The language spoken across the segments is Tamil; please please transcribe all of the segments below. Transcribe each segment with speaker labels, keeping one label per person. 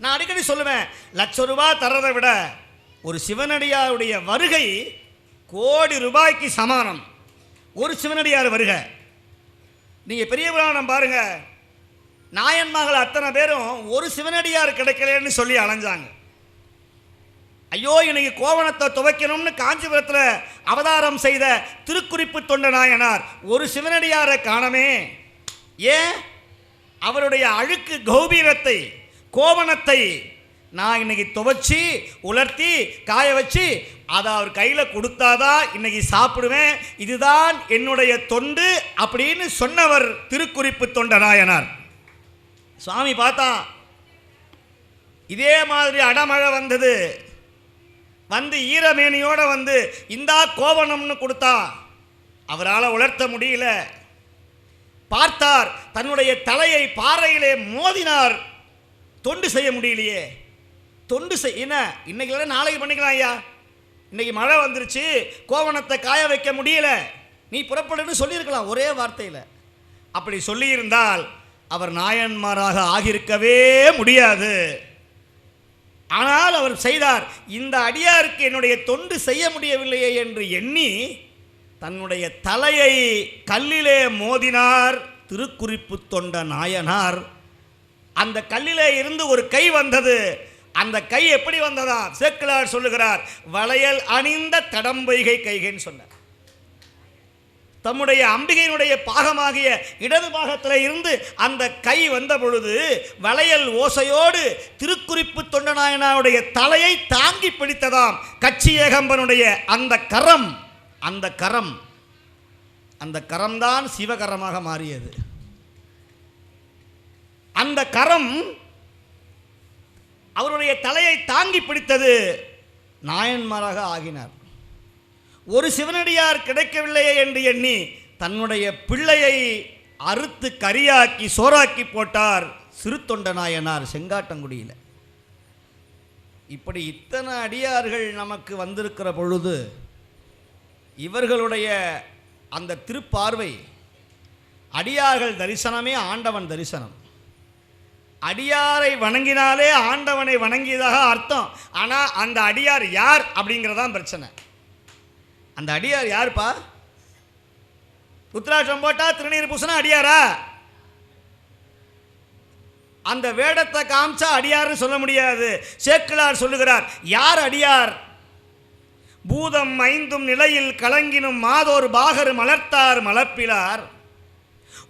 Speaker 1: நான் அடிக்கடி சொல்லுவேன் லட்ச ரூபாய் தர்றதை விட ஒரு சிவனடியாருடைய வருகை கோடி ரூபாய்க்கு சமானம். ஒரு சிவனடியார் வருக. நீங்கள் பெரிய புராணம் பாருங்கள் நாயன்மகள் அத்தனை பேரும் ஒரு சிவனடியார் கிடைக்கலன்னு சொல்லி அலைஞ்சாங்க. ஐயோ இன்னைக்கு கோவணத்தை துவைக்கணும்னு காஞ்சிபுரத்தில் அவதாரம் செய்த திருக்குறிப்பு தொண்ட நாயனார் ஒரு சிவனடியாரை காணமே. ஏன்? அவருடைய அழுக்கு கௌபீரத்தை கோவணத்தை நான் இன்னைக்கு துவைச்சி உலர்த்தி காய வச்சு அதை அவர் கையில் கொடுத்தாதான் இன்னைக்கு சாப்பிடுவேன். இதுதான் என்னுடைய தொண்டு அப்படின்னு சொன்னவர் திருக்குறிப்பு தொண்ட நாயனார் சுவாமி பார்த்தா இதே மாதிரி அடமழை வந்தது. வந்து ஈரமேனியோட வந்து இந்தா கோவணம்னு கொடுத்தா அவரால் உலர்த்த முடியல. பார்த்தார் தன்னுடைய தலையை பாறையிலே மோதினார். தொண்டு செய்ய முடியலையே. தொண்டு செய் என்ன? இன்னைக்கு இல்லைன்னா நாளைக்கு பண்ணிக்கலாம் ஐயா. இன்னைக்கு மழை வந்துருச்சு கோவணத்தை காய வைக்க முடியல. நீ புறப்படுன்னு சொல்லியிருக்கலாம் ஒரே வார்த்தையில். அப்படி சொல்லியிருந்தால் அவர் நாயன்மாராக ஆகியிருக்கவே முடியாது. ஆனால் அவர் செய்தார் இந்த அடியாருக்கு என்னுடைய தொண்டு செய்ய முடியவில்லையே என்று எண்ணி தன்னுடைய தலையை கல்லிலே மோதினார் திருக்குறிப்பு தொண்ட நாயனார். அந்த கல்லிலே இருந்து ஒரு கை வந்தது. அந்த கை எப்படி வந்ததா? சேக்கிழார் சொல்லுகிறார் வளையல் அணிந்த தடம்பொய்கை கைகைன்னு சொன்னார். தம்முடைய அம்பிகையினுடைய பாகமாகிய இடது பாகத்தில் இருந்து அந்த கை வந்த பொழுது வளையல் ஓசையோடு திருக்குறிப்பு தொண்டநாயனாவுடைய தலையை தாங்கி பிடித்ததாம். கச்சியேகம்பனுடைய அந்த கரம் அந்த கரம் அந்த கரம்தான் சிவகரமாக மாறியது. அந்த கரம் அவருடைய தலையை தாங்கி பிடித்தது நாயன்மாராக ஆகினார். ஒரு சிவனடியார் கிடைக்கவில்லையே என்று எண்ணி தன்னுடைய பிள்ளையை அறுத்து கரியாக்கி சோறாக்கி போட்டார் சிறு தொண்ட நாயனார் செங்காட்டங்குடியில். இப்படி இத்தனை அடியார்கள் நமக்கு வந்திருக்கிற பொழுது இவர்களுடைய அந்த திருப்பார்வை அடியார்கள் தரிசனமே ஆண்டவன் தரிசனம். அடியாரை வணங்கினாலே ஆண்டவனை வணங்கியதாக அர்த்தம். ஆனால் அந்த அடியார் யார் அப்படிங்கிறதான் பிரச்சனை. அந்த அடியார் யாருப்பா? ருத்ராட்சம் போட்டா திருநீர் பூசணா அடியாரா? அந்த வேடத்தை காமிச்சா அடியார்னு சொல்ல முடியாது. சேக்கிழார் சொல்லுகிறார் யார் அடியார்? பூதம் ஐந்தும் நிலையில் கலங்கினும் மாதோர் பாகர் மலர்த்தார் மலப்பிலார்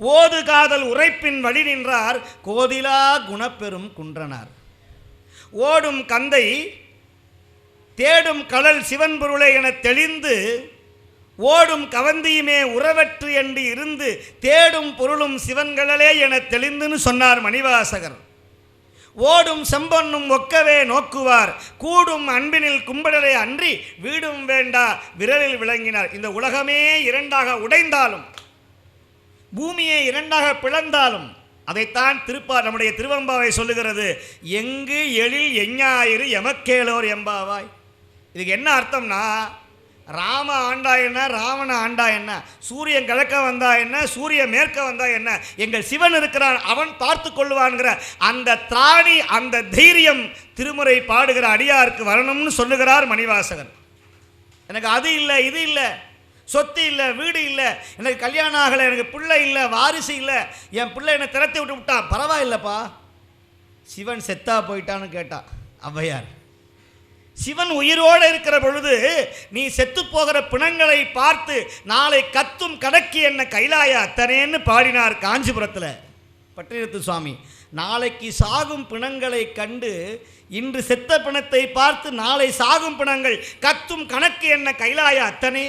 Speaker 1: ஓது காதல் உரைப்பின் வழி நின்றார். கோதிலா குணப்பெரும் குன்றனார். ஓடும் கந்தை தேடும் கடல் சிவன் பொருளை என தெளிந்து ஓடும் கவந்தியுமே உறவற்று என்று இருந்து தேடும் பொருளும் சிவன்களே என தெளிந்துன்னு சொன்னார் மணிவாசகர். ஓடும் செம்பொன்னும் ஒக்கவே நோக்குவார். கூடும் அன்பினில் கும்பிடலே அன்றி வீடும் வேண்டா விரலில் விளங்கினார். இந்த உலகமே இரண்டாக உடைந்தாலும் பூமியை இரண்டாக பிளந்தாலும் அதைத்தான் திருப்பா நம்முடைய திருவம்பாவை சொல்லுகிறது. எங்கு எழில் எஞ்ஞாயிறு எமக்கேலோர் எம்பாவாய் இதுக்கு என்ன அர்த்தம்னா ராம ஆண்டா என்ன ராவண ஆண்டா என்ன சூரியன் கிழக்க வந்தா என்ன சூரியன் மேற்க வந்தா என்ன எங்கள் சிவன் இருக்கிறான் அவன் பார்த்து கொள்வான்கிற அந்த திராணி அந்த தைரியம் திருமுறை பாடுகிற அடியாருக்கு வரணும்னு சொல்லுகிறார் மணிவாசகன். எனக்கு அது இல்லை இது இல்லை. சொத்து இல்லை வீடு இல்லை எனக்கு கல்யாணம் ஆகலை எனக்கு பிள்ளை இல்லை வாரிசு இல்லை என் பிள்ளை என்னை திறத்து விட்டு விட்டான். பரவாயில்லப்பா சிவன் செத்தா போயிட்டான்னு கேட்டான் ஔவையார். சிவன் உயிரோடு இருக்கிற பொழுது நீ செத்து போகிற பிணங்களை பார்த்து நாளை கத்தும் கடக்கி என்ன கைலாய அத்தனேன்னு பாடினார் காஞ்சிபுரத்தில். பட்டினத்து சுவாமி நாளைக்கு சாகும் பிணங்களை கண்டு இன்று செத்த பிணத்தை பார்த்து நாளை சாகும் பிணங்கள் கத்தும் கணக்கு என்ன கைலாய அத்தனே?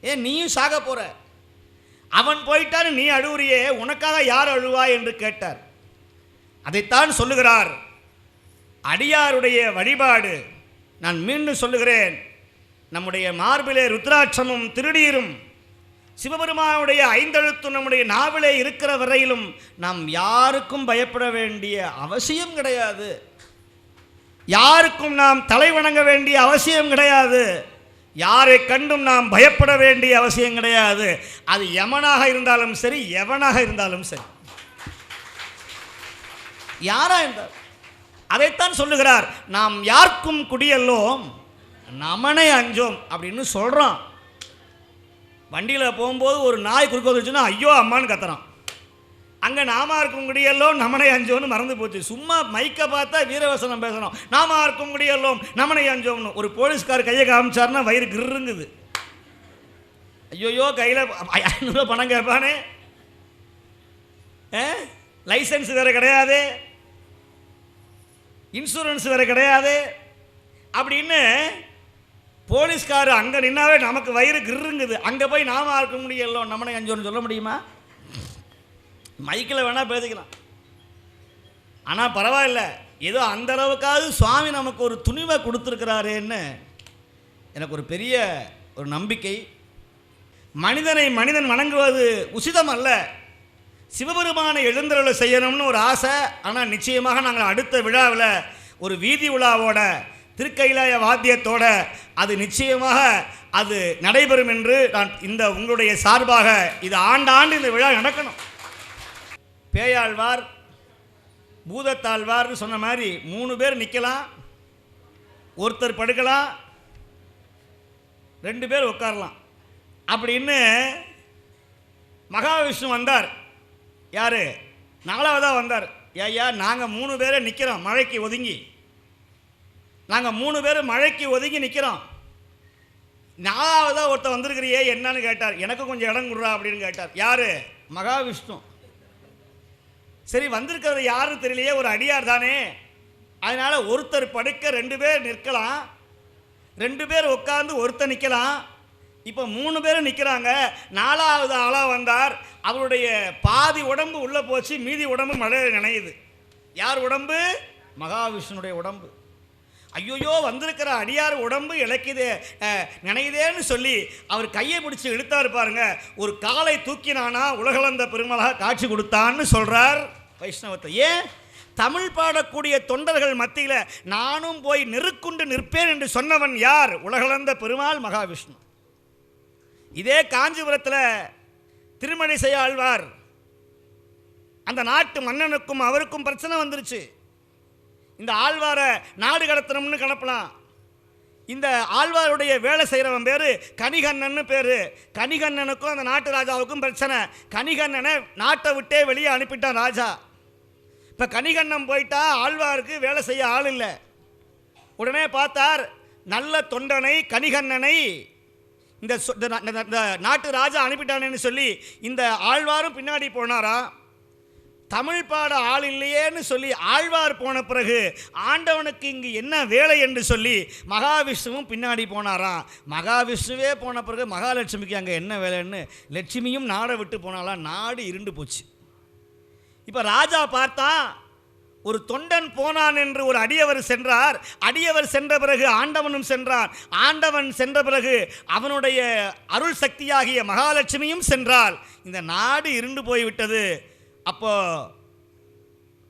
Speaker 1: ஏன் நீயும் சாக போகிற அவன் போயிட்டான்னு நீ அழுவுறியே உனக்காக யார் அழுவாய் என்று கேட்டார். அதைத்தான் சொல்லுகிறார். அடியாருடைய வழிபாடு. நான் மீண்டும் சொல்லுகிறேன். நம்முடைய மார்பிலே ருத்ராட்சமும் திருநீரும் சிவபெருமானுடைய ஐந்தெழுத்து நம்முடைய நாவிலே இருக்கிற வரையிலும் நாம் யாருக்கும் பயப்பட வேண்டிய அவசியம் கிடையாது. யாருக்கும் நாம் தலை வணங்க வேண்டிய அவசியம் கிடையாது. யாரை கண்டும் நாம் பயப்பட வேண்டிய அவசியம் கிடையாது. அது யமனாக இருந்தாலும் சரி எவனாக இருந்தாலும் சரி. யாரா இருந்தார் அதைத்தான் சொல்லுகிறார். நாம் யாருக்கும் குடியல்லோம் நமனை அஞ்சோம் அப்படின்னு சொல்கிறோம் வண்டியில் போகும்போது ஒரு நாய் குறுக்க வந்துச்சுன்னா ஐயோ அம்மான்னு கத்துறான். அங்கே நாமா இருக்கும் குடியெல்லாம் நமனை அஞ்சோன்னு மறந்து போச்சு. சும்மா மைக்கை பார்த்தா வீரவசனம் பேசணும். நாம இருக்கும் குடியெல்லாம் நமனை அஞ்சோம்னு. ஒரு போலீஸ்கார் கையை காமிச்சார்னா வயிறு கிருங்குது. ஐயோயோ கையில் ஐநூறுரூவா பணம் கேட்பானே. லைசன்ஸ் வேறு கிடையாது. இன்சூரன்ஸ் வேறு கிடையாது. அப்படின்னு போலீஸ்கார் அங்கே நின்னாவே நமக்கு வயிறு கிருங்குது. அங்கே போய் நாம இருக்க முடியல நம்மனை அஞ்சோன்னு சொல்ல முடியுமா? மைக்கில் வேணால் பேசிக்கலாம். ஆனால் பரவாயில்ல ஏதோ அந்த அளவுக்காவது சுவாமி நமக்கு ஒரு துணிவை கொடுத்துருக்கிறாரேன்னு எனக்கு ஒரு பெரிய ஒரு நம்பிக்கை. மனிதனை மனிதன் வணங்குவது உசிதம் அல்ல சிவபெருமானை எழுந்தருளை செய்யணும்னு ஒரு ஆசை ஆனால் நிச்சயமாக நாங்கள் அடுத்த விழாவில் ஒரு வீதி உலாவோட திருக்கைலாய வாத்தியத்தோட அது நிச்சயமாக அது நடைபெறும் என்று நான் இந்த உங்களுடைய சார்பாக இது ஆண்டாண்டு இந்த விழா நடக்கணும். பேயாழ்வார் பூதத்தாழ்வார்னு சொன்ன மாதிரி மூணு பேர் நிற்கலாம் ஒருத்தர் படுக்கலாம் ரெண்டு பேர் உட்காரலாம் அப்படின்னு மகாவிஷ்ணு வந்தார். யார்? நாலாவதாக வந்தார். ஐயா நாங்கள் மூணு பேரே நிற்கிறோம் மழைக்கு ஒதுங்கி. நாங்கள் மூணு பேர் மழைக்கு ஒதுங்கி நிற்கிறோம் நாலாவதாக ஒருத்தர் வந்திருக்கிறியே என்னன்னு கேட்டார். எனக்கு கொஞ்சம் இடம் கொடுறா அப்படின்னு கேட்டார். யார்? மகாவிஷ்ணு. சரி வந்திருக்கிறது யாரும் தெரியலையே ஒரு அடியார் தானே. அதனால் ஒருத்தர் படுக்க ரெண்டு பேர் நிற்கலாம். ரெண்டு பேர் உட்காந்து ஒருத்தர் நிற்கலாம். இப்போ மூணு பேரும் நிற்கிறாங்க. நாலாவது ஆளாக வந்தார். அவருடைய பாதி உடம்பு உள்ளே போச்சு. மீதி உடம்பு மழையில் நினையுது. யார் உடம்பு? மகாவிஷ்ணுடைய உடம்பு. ஐயோயோ வந்திருக்கிற அடியார் உடம்பு இழைக்குதே நினையுதேன்னு சொல்லி அவர் கையை பிடிச்சி இழுத்தாரு பாருங்க. ஒரு காலை தூக்கினானா உலகளந்த பெருமளாக காட்சி கொடுத்தான்னு சொல்கிறார் வைஷ்ணவத்தை. ஏன்? தமிழ் பாடக்கூடிய தொண்டர்கள் மத்தியில் நானும் போய் நெருக்குண்டு நிற்பேன் என்று சொன்னவன் யார்? உலகளந்த பெருமாள் மகாவிஷ்ணு. இதே காஞ்சிபுரத்தில் திருமணிசை ஆழ்வார். அந்த நாட்டு மன்னனுக்கும் அவருக்கும் பிரச்சனை வந்துருச்சு. இந்த ஆழ்வாரை நாடு கடத்தணும்னு கணப்பலாம் இந்த ஆழ்வாருடைய வேலை செய்கிறவன் பேர் கனிகண்ணன்னு பேர். கனிகண்ணனுக்கும் அந்த நாட்டு ராஜாவுக்கும் பிரச்சனை. கனிகண்ணனை நாட்டை விட்டே வெளியே அனுப்பிட்டான் ராஜா. இப்போ கனிகண்ணன் போயிட்டா ஆழ்வாருக்கு வேலை செய்ய ஆள் இல்லை. உடனே பார்த்தார் நல்ல தொண்டனை கனிகண்ணனை இந்த சொ- இந்த நாட்டு ராஜா அனுப்பிட்டானேன்னு சொல்லி இந்த ஆழ்வாரும் பின்னாடி போனாராம். தமிழ் பாட ஆள் இல்லையேன்னு சொல்லி ஆழ்வார் போன பிறகு ஆண்டவனுக்கு இங்கு என்ன வேலை என்று சொல்லி மகாவிஷ்ணுவும் பின்னாடி போனாராம். மகாவிஷ்ணுவே போன பிறகு மகாலட்சுமிக்கு அங்கே என்ன வேலைன்னு லட்சுமியும் நாடை விட்டு போனாலாம் நாடு இருண்டு போச்சு. இப்போ ராஜா பார்த்தா ஒரு தொண்டன் போனான் என்று ஒரு அடியவர் சென்றார். அடியவர் சென்ற பிறகு ஆண்டவனும் சென்றான். ஆண்டவன் சென்ற பிறகு அவனுடைய அருள் சக்தியாகிய மகாலட்சுமியும் சென்றால் இந்த நாடு இருண்டு போய்விட்டது. அப்போ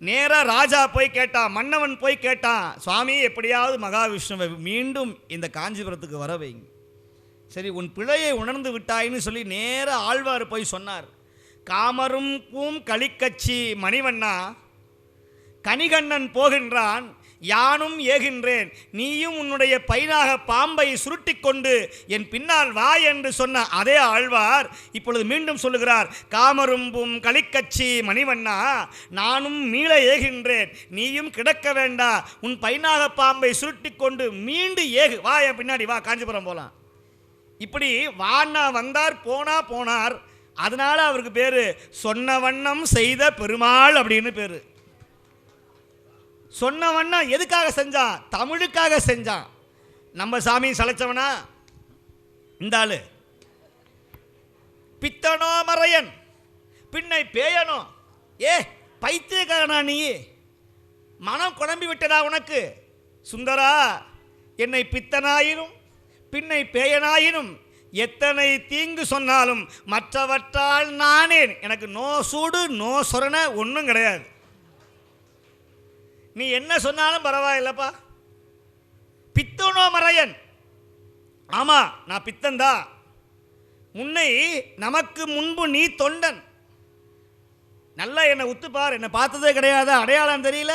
Speaker 1: நேராக ராஜா போய் கேட்டான் மன்னவன் போய் கேட்டான் சுவாமி எப்படியாவது மகாவிஷ்ணுவை மீண்டும் இந்த காஞ்சிபுரத்துக்கு வர வைங்க. சரி உன் பிழையை உணர்ந்து விட்டாய்ன்னு சொல்லி நேர ஆழ்வார் போய் சொன்னார். காமரும் பூம் களிக்கச்சி மணிவண்ணா கனிகண்ணன் போகின்றான். யானும் ஏகின்றேன். நீயும் உன்னுடைய பைனாக பாம்பை சுருட்டி கொண்டு என் பின்னால் வா என்று சொன்ன அதே ஆழ்வார் இப்பொழுது மீண்டும் சொல்லுகிறார் காமரும்பும் களிக்கச்சி மணிவண்ணா நானும் மீள ஏகின்றேன். நீயும் கிடக்க வேண்டா. உன் பைனாக பாம்பை சுருட்டி கொண்டு மீண்டு ஏகு. வா என் பின்னாடி வா காஞ்சிபுரம் போகலாம் இப்படி வாண்ணா வந்தார் போனா போனார். அதனால் அவருக்கு பேர் சொன்ன வண்ணம் செய்த பெருமாள் அப்படின்னு பேர். சொன்னவன்னா எதுக்காக செஞ்சான் தமிழுக்காக செஞ்சான் நம்ம சாமி சளைச்சவனா? இந்த ஆளு. பித்தனோ மறையன் பின்னை பேயனோ. ஏ பைத்தியக்காரனா நீ? மனம் குழம்பி விட்டதா உனக்கு? சுந்தரா என்னை பித்தனாயினும் பின்னை பேயனாயினும் எத்தனை தீங்கு சொன்னாலும் மற்றவற்றால் நானே எனக்கு நோ சூடு நோ சொரண ஒன்றும் கிடையாது. நீ என்ன சொன்னாலும் பரவாயில்லப்பா. பித்தனோ மறையன் ஆமாம் நான் பித்தந்தா உன்னை நமக்கு முன்பு நீ தொண்டன். நல்லா என்னை உத்துப்பார் என்னை பார்த்ததே கிடையாது. அடையாளம் தெரியல?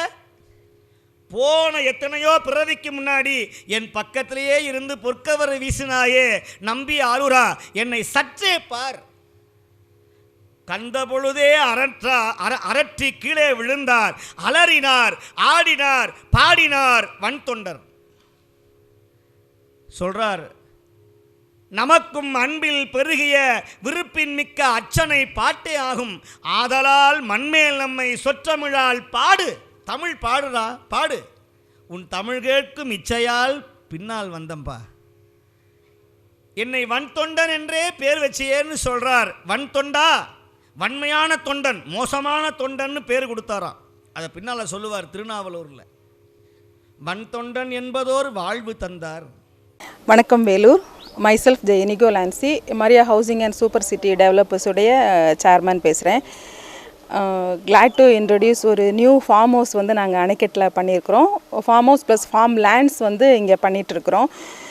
Speaker 1: போன எத்தனையோ பிறவிக்கு முன்னாடி என் பக்கத்திலேயே இருந்து பொற்கவரை வீசினாயே நம்பி ஆளுரா என்னை சற்றே பார். கண்ட பொழுதே அரற்றா அர அரற்றி கீழே விழுந்தார். அலறினார் ஆடினார் பாடினார் வன் தொண்டர் சொல்றார் நமக்கும் அன்பில் பெருகிய விருப்பின் மிக்க அச்சனை பாட்டே ஆகும். ஆதலால் மண்மேல் நம்மை சொற்றமிழால் பாடு. தமிழ் பாடுடா பாடு. உன் தமிழ் கேட்கும் இச்சையால் பின்னால் வந்தம்பா. என்னை வன் தொண்டன் என்றே பேர் வச்சியேன்னு சொல்றார். வன் தொண்டா வன்மையான தொண்டன் மோசமான தொண்டன்னு பேர் கொடுத்தாராம். அதை பின்னால் சொல்லுவார் திருநாவலூரில். வன் தொண்டன் என்பதோர் வாழ்வு தந்தார்.
Speaker 2: வணக்கம் Vellore. Myself J Lancy Maria housing and super city டெவலப்பர்ஸுடைய chairman பேசுகிறேன் கிளாட் டு இன்ட்ரடியூஸ் ஒரு நியூ ஃபார்ம் ஹவுஸ் வந்து நாங்கள் அணைக்கட்டில் பண்ணியிருக்கிறோம். Farm house plus farm lands வந்து இங்கே பண்ணிகிட்ருக்குறோம்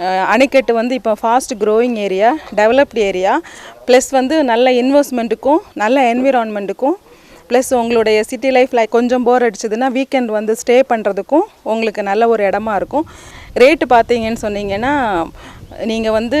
Speaker 2: அணைக்கட்டு வந்து இப்போ fast growing area developed area plus வந்து நல்ல இன்வெஸ்ட்மெண்ட்டுக்கும் நல்ல என்விரான்மெண்ட்டுக்கும் ப்ளஸ் உங்களுடைய சிட்டி லைஃப்பில் கொஞ்சம் போர் அடிச்சதுன்னா வீக்கெண்ட் வந்து ஸ்டே பண்ணுறதுக்கும் உங்களுக்கு நல்ல ஒரு இடமா இருக்கும். ரேட்டு பார்த்தீங்கன்னு சொன்னீங்கன்னா நீங்கள் வந்து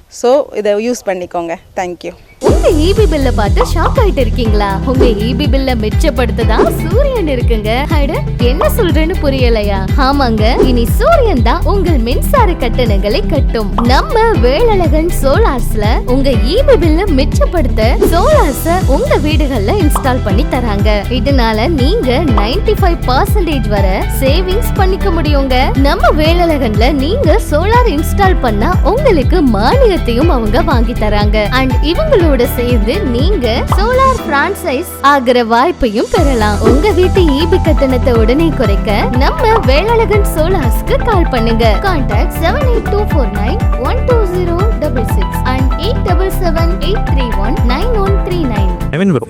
Speaker 2: ஸோ இதை யூஸ் பண்ணிக்கோங்க. தேங்க்யூ
Speaker 3: உங்க ஈபி பில்ல பார்த்து ஷாக் ஆயிட்டு இருக்கீங்களா? உங்க ஈபி பில்ல மிச்சப்படுத்ததான் சூரியன் இருக்குங்க. அட என்ன சொல்றேன்னு புரியலையா? ஆமாங்க இனி சூரியன் தான் உங்கள் மின்சார கட்டணங்களை கட்டும். நம்ம வேலழகன் சோலார்ஸ்ல உங்க ஈபி பில்ல மிச்சப்படுத்த சோலார்ஸ உங்க வீடுகள்ல இன்ஸ்டால் பண்ணி தராங்க. இதனால நீங்க 95% ஃபைவ் பர்சன்டேஜ் வர சேவிங்ஸ் பண்ணிக்க முடியுங்க. நம்ம வேலழகன்ல நீங்க சோலார் இன்ஸ்டால் பண்ணா உங்களுக்கு மானியத்தையும் அவங்க வாங்கி தராங்க. அண்ட் இவங்களோட சேர்ந்து நீங்க சோலார் பிரான்சைஸ் ஆகிற வாய்ப்பையும் பெறலாம். உங்க வீட்டு ஈபி கட்டணத்தை உடனே குறைக்க நம்ம வேலழகன் சோலார்ஸ்க்கு கால் பண்ணுங்க. Contact seven eight two four nine one two zero double six and eight double seven eight three one nine one three nine
Speaker 4: Naveen bro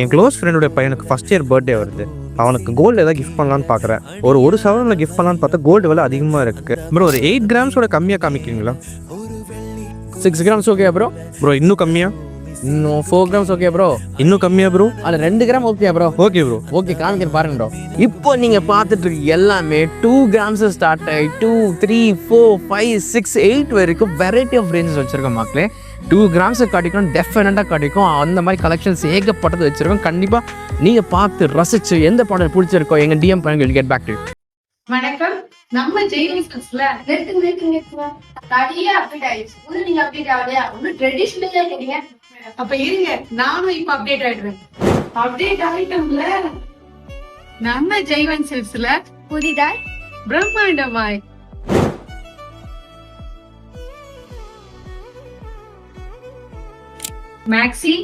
Speaker 4: N close ஃப்ரெண்டோட பையனுக்கு ஃபர்ஸ்ட் இயர் பர்த்டே வருது. அவனுக்கு கோல்டு ஏதாவது கிஃப்ட் பண்ணலான்னு பார்க்குறேன் ஒரு ஒரு சவரனில் கிஃப்ட் பண்ணலான்னு பார்த்தா கோல்டு விலை அதிகமாக இருக்கு. ப்ரோ ஒரு எயிட் கிராம்ஸோட கம்மியாக காமிக்கிறீங்களா?
Speaker 5: Six grams okay bro
Speaker 4: bro இன்னும் கம்மியா?
Speaker 5: இன்னும் ஃபோர் கிராம்ஸ் ஓகே ப்ரோ
Speaker 4: இன்னும் கம்மியா ப்ரோ
Speaker 5: அதில் ரெண்டு gram okay bro
Speaker 4: okay bro
Speaker 5: okay காமிக்கிறேன் பாருங்க ப்ரோ இப்போ நீங்கள் பார்த்துட்டு இருக்க எல்லாமே டூ கிராம்ஸ் ஸ்டார்ட் ஆகி two three four five six eight வரைக்கும் வெரைட்டி ஆஃப் ரேஞ்சஸ் வச்சுருக்கோம் மக்களே. டூ கிராம்ஸ் கிடைக்கும் டெஃபினட்டாக கிடைக்கும் அந்த மாதிரி கலெக்ஷன்ஸ் ஏகப்பட்டது வச்சுருக்கோம். கண்டிப்பாக நீங்கள் பார்த்து ரசிச்சு எந்த ப்ராடக்ட் பிடிச்சிருக்கோ எங்கள் டிஎம் பண்ணுங்க கெட் பேக் டு
Speaker 6: வணக்கம். நம்ம ஜெயிலிஸ்ல
Speaker 7: நிறுத்து நிறுத்து நிறுத்துங்க நிறைய அப்டேட் ஆயிடுச்சு. இன்னும் நீங்க அப்டேட் ஆகலையா? ஒண்ணு ட்ரெடிஷ்னலா இருக்கீங்க
Speaker 6: அப்ப இருங்க. நானும் இப்ப அப்டேட் ஆயிடுவேன். அப்டேட் ஆயிட்டோம்ல. நம்ம ஜெய்வன் சில்ஸ்ல
Speaker 3: புதிதாய்
Speaker 6: பிரம்மாண்டமாய். Maxi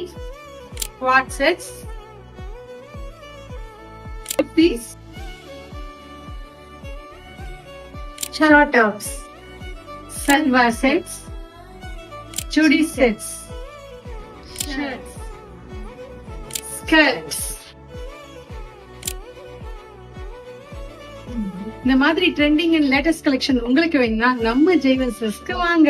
Speaker 6: coord sets tops salwar sets chudi sets shirts skirts இந்த மாதிரி ட்ரெண்டிங் அண்ட் லேட்டஸ்ட் கலெக்ஷன் உங்களுக்கு வேணும்னா நம்ம ஜெய்வன்சஸ்க்கு வாங்க.